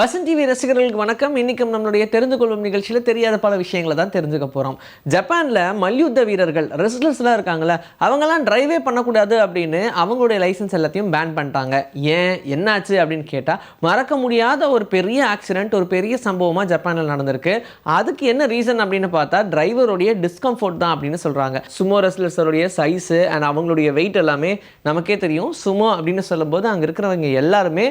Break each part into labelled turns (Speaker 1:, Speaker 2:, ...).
Speaker 1: Vasanth TV ரசிகர்களுக்கு வணக்கம். இன்னைக்கும் நம்மளுடைய தெரிந்து கொள்ளும் நிகழ்ச்சியில் தெரியாத பல விஷயங்களை தான் தெரிஞ்சுக்க போகிறோம் ஜப்பானில் மல்யுத்த வீரர்கள் ரெஸ்லர்ஸ்லாம் இருக்காங்களே அவங்கெல்லாம் ட்ரைவே பண்ணக்கூடாது அப்படின்னு அவங்களுடைய லைசன்ஸ் எல்லாத்தையும் பேன் பண்ணிட்டாங்க. ஏன்? என்னாச்சு அப்படின்னு கேட்டால் மறக்க முடியாத ஒரு பெரிய ஆக்சிடென்ட் ஒரு பெரிய சம்பவமாக ஜப்பானில் நடந்திருக்கு. அதுக்கு என்ன ரீசன் அப்படின்னு பார்த்தா டிரைவருடைய டிஸ்கம்ஃபோர்ட் தான் அப்படின்னு சொல்கிறாங்க சுமோ ரெஸ்லர்ஸருடைய சைஸு அண்ட் அவங்களுடைய வெயிட் எல்லாமே நமக்கே தெரியும். சுமோ அப்படின்னு சொல்லும்போது அங்கே இருக்கிறவங்க எல்லாருமே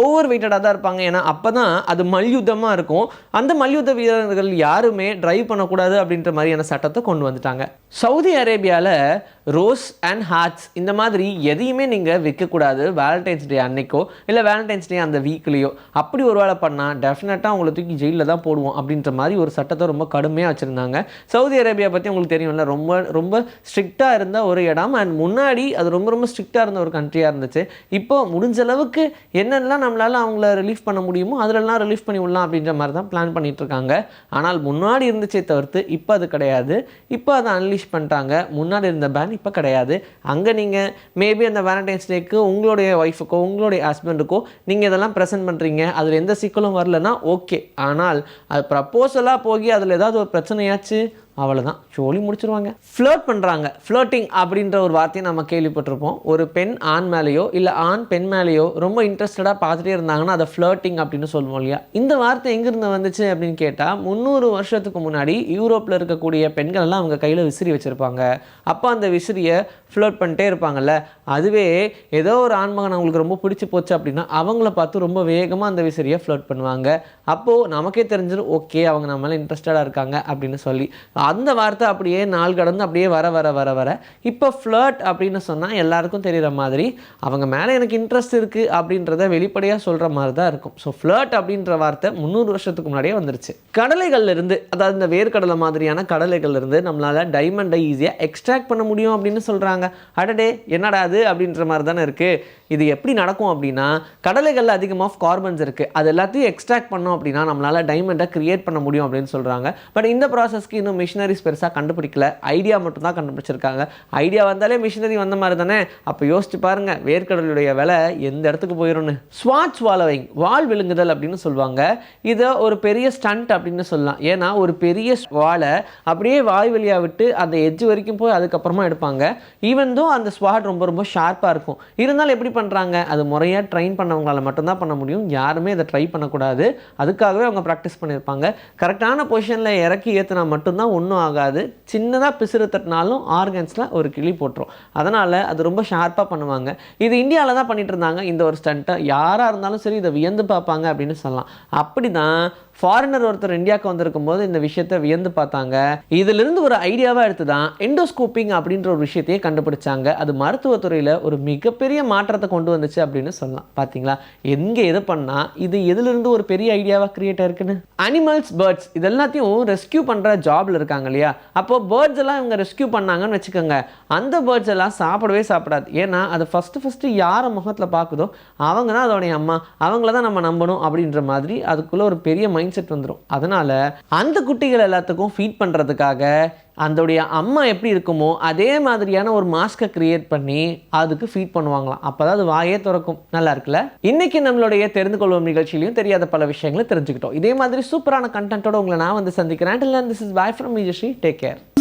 Speaker 1: ஓவர் வெயிட்டடாக தான் இருப்பாங்க. ஏன்னா அப்போ தான் அது மல்யுத்தமாக இருக்கும். அந்த மல்யுத்த வீரர்கள் யாருமே ட்ரைவ் பண்ணக்கூடாது அப்படின்ற மாதிரியான சட்டத்தை கொண்டு வந்துட்டாங்க. சவுதி அரேபியாவில் ரோஸ் அண்ட் ஹார்ட்ஸ் இந்த மாதிரி எதையுமே நீங்கள் விற்கக்கூடாது வேலண்டைன்ஸ் டே அன்னைக்கோ இல்லை வேலண்டைன்ஸ் டே அந்த வீக்லேயோ. அப்படி ஒரு வேலை பண்ணால் டெஃபினட்டாக உங்களை தூக்கி ஜெயிலில் தான் போடுவோம் அப்படின்ற மாதிரி ஒரு சட்டத்தை ரொம்ப கடுமையாக வச்சுருந்தாங்க. சவுதி அரேபியா பற்றி உங்களுக்கு தெரியும்ல ரொம்ப ரொம்ப ஸ்ட்ரிக்டாக இருந்த ஒரு இடம் அண்ட் முன்னாடி அது ரொம்ப ரொம்ப ஸ்ட்ரிக்டாக இருந்த ஒரு கண்ட்ரியாக இருந்துச்சு. இப்போ முடிஞ்ச அளவுக்கு என்னெல்லாம் நம்மளால் அவங்கள ரிலீஃப் பண்ண முடியுமோ அதிலெல்லாம் ரிலீஃப் பண்ணி விடலாம் அப்படின்ற மாதிரி தான் பிளான் பண்ணிகிட்ருக்காங்க ஆனால் முன்னாடி இருந்துச்சே தவிர்த்து இப்போ அது கிடையாது. இப்போ அதை அன்லீஷ் பண்ணிட்டாங்க. முன்னாடி இருந்த பேன் இப்போ கிடையாது. அங்கே நீங்கள் மேபி அந்த வேலண்டைன்ஸ் டேக்கு உங்களுடைய ஒய்ஃபுக்கோ உங்களுடைய ஹஸ்பண்டுக்கோ நீங்கள் இதெல்லாம் ப்ரெசென்ட் பண்ணுறீங்க அதில் எந்த சிக்கலும் வரலன்னா ஓகே ஆனால் அது ப்ரப்போசலாக போய் அதில் ஏதாவது ஒரு பிரச்சனையாச்சு? அவ்வளோதான் ஜோலி முடிச்சிருவாங்க. ஃப்ளர்ட் பண்ணுறாங்க ஃப்ளர்ட்டிங் அப்படின்ற ஒரு வார்த்தையை நம்ம கேள்விப்பட்டிருப்போம். ஒரு பெண் ஆண் மேலேயோ இல்லை ஆண் பெண் மேலேயோ ரொம்ப இன்ட்ரெஸ்டடாக பார்த்துட்டே இருந்தாங்கன்னா அதை ஃப்ளர்ட்டிங் அப்படின்னு சொல்லுவோம் இல்லையா? இந்த வார்த்தை எங்கேருந்து வந்துச்சு அப்படின்னு கேட்டால் முந்நூறு வருஷத்துக்கு முன்னாடி யூரோப்பில் இருக்கக்கூடிய பெண்கள் எல்லாம் அவங்க கையில் விசிறி வச்சுருப்பாங்க. அப்போ அந்த விசிறியை ஃப்ளர்ட் பண்ணிட்டே இருப்பாங்கல்ல. அதுவே ஏதோ ஒரு ஆண்மகன் அவங்களுக்கு ரொம்ப பிடிச்சி போச்சு அப்படின்னா அவங்கள பார்த்து ரொம்ப வேகமாக அந்த விசிறியை ஃப்ளர்ட் பண்ணுவாங்க. அப்போது நமக்கே தெரிஞ்சிடும் ஓகே அவங்க நம்ம மேலே இன்ட்ரெஸ்டடாக இருக்காங்க அப்படின்னு சொல்லி. அந்த வார்த்தை அப்படியே நாள் கடந்து அப்படியே வர வர வர வர. இப்போ ஃப்ளர்ட் அப்படின்னு சொன்னால் எல்லாருக்கும் தெரிகிற மாதிரி அவங்க மேலே எனக்கு இன்ட்ரெஸ்ட் இருக்குது அப்படின்றத வெளிப்படையாக சொல்கிற மாதிரி தான் இருக்கும். ஸோ ஃப்ளர்ட் அப்படின்ற வார்த்தை முந்நூறு வருஷத்துக்கு முன்னாடியே வந்துருச்சு. கடலைகள்லேருந்து அதாவது இந்த வேர்க்கடலை மாதிரியான கடலைகள்லேருந்து நம்மளால் டைமண்டை ஈஸியாக எக்ஸ்ட்ராக்ட் பண்ண முடியும் அப்படின்னு சொல்கிறாங்க அடடே என்னடா அது அப்படின்ற மாதிரி தானே இருக்குது இது எப்படி நடக்கும் அப்படின்னா கடலைகளில் அதிகமாக கார்பன்ஸ் இருக்குது அது எல்லாத்தையும் எக்ஸ்ட்ராக்ட் பண்ணோம் அப்படின்னா நம்மளால் டைமண்டை க்ரியேட் பண்ண முடியும் அப்படின்னு சொல்கிறாங்க பட் இந்த ப்ராசஸ்க்கு இன்னும் மிஷினரிஸ் பெருசாக கண்டுபிடிக்கல. ஐடியா மட்டும் தான் கண்டுபிடிச்சிருக்காங்க. ஐடியா வந்தாலே மிஷினரி வந்த மாதிரி தானே? அப்போ யோசிச்சு பாருங்க வேர்க்கடலுடைய விலை எந்த இடத்துக்கு போயிடும்னு ஸ்வாட்ச் வாலவிங் வால் விழுங்குதல் அப்படின்னு சொல்லுவாங்க. இதை ஒரு பெரிய ஸ்டண்ட் அப்படின்னு சொல்லலாம். ஏன்னா ஒரு பெரிய வாழை அப்படியே வாய் வழியாக விட்டு அந்த எஜ்ஜு வரைக்கும் போய் அதுக்கப்புறமா எடுப்பாங்க. ஈவன் தோ அந்த ஸ்வாட் ரொம்ப ரொம்ப ஷார்ப்பாக இருக்கும். இருந்தாலும் எப்படி பண்ணுறாங்க அது முறையாக ட்ரெயின் பண்ணவங்களால மட்டும்தான் பண்ண முடியும். யாருமே அதை ட்ரை பண்ணக்கூடாது. அதுக்காகவே அவங்க ப்ராக்டிஸ் பண்ணியிருப்பாங்க. கரெக்டான பொசிஷனில் இறக்கி ஏற்றினா மட்டும்தான் ஒன்றும் ஆகாது. சின்னதாக பிசுறு தட்டினாலும் ஆர்கன்ஸில் ஒரு கிளி போட்டுரும். அதனால் அது ரொம்ப ஷார்ப்பாக பண்ணுவாங்க. இது இந்தியாவில் தான் பண்ணிட்டு இருந்தாங்க. இந்த ஒரு ஸ்டண்ட்டை. யாராக இருந்தாலும் சரி இதை வியந்து பார்ப்பாங்க அப்படின்னு சொல்லலாம். அப்படி தான் ஃபாரினர் ஒருத்தர் இந்தியாவுக்கு வந்திருக்கும் போது இந்த விஷயத்தை வியந்து பார்த்தாங்க. இதிலிருந்து ஒரு ஐடியாவாக எடுத்து தான் எண்டோஸ்கோப்பிங் அப்படின்ற ஒரு விஷயத்தையே கண்டுபிடிச்சாங்க. அது மருத்துவத்துறையில் ஒரு மிகப்பெரிய மாற்றத்தை கொண்டு வந்துச்சு அப்படின்னு சொல்லலாம். பார்த்தீங்களா எங்கே எது பண்ணால் இது எதுலேருந்து ஒரு பெரிய ஐடியாவாக கிரியேட் ஆயிருக்குன்னு? அனிமல்ஸ் பேர்ட்ஸ் இது எல்லாத்தையும் ரெஸ்கியூ பண்ணுற ஜாப்ல இருக்காங்க இல்லையா? அப்போ பேர்ட்ஸ் எல்லாம் இவங்க ரெஸ்கியூ பண்ணாங்கன்னு வச்சுக்கோங்க. அந்த பேர்ட்ஸ் எல்லாம் சாப்பிடவே சாப்பிடாது. ஏன்னா அது ஃபஸ்ட்டு ஃபஸ்ட்டு யாரை முகத்தில் பார்க்குதோ அவங்க தான் அதோடைய அம்மா. அவங்கள தான் நம்ம நம்பணும் அப்படின்ற மாதிரி அதுக்குள்ளே ஒரு பெரிய மைண்ட் செட் வந்துடும் அதனால் அந்த குட்டிகள் எல்லாத்துக்கும் ஃபீட் பண்ணுறதுக்காக அதோடைய அம்மா எப்படி இருக்குமோ அதே மாதிரியான ஒரு மாஸ்கை கிரியேட் பண்ணி அதுக்கு ஃபீட் பண்ணுவாங்களாம். அப்போ தான் அது வாயே திறக்கும். நல்லா இருக்குல்ல? இன்னைக்கு நம்மளுடைய தெரிந்து கொள்வோம் நிகழ்ச்சியிலையும் தெரியாத பல விஷயங்களை தெரிஞ்சுக்கிட்டோம். இதே மாதிரி சூப்பரான கண்டென்ட்டோட உங்களை நான் வந்து சந்திக்கிறேன். This is bye from மீஜஸ்ரீ take care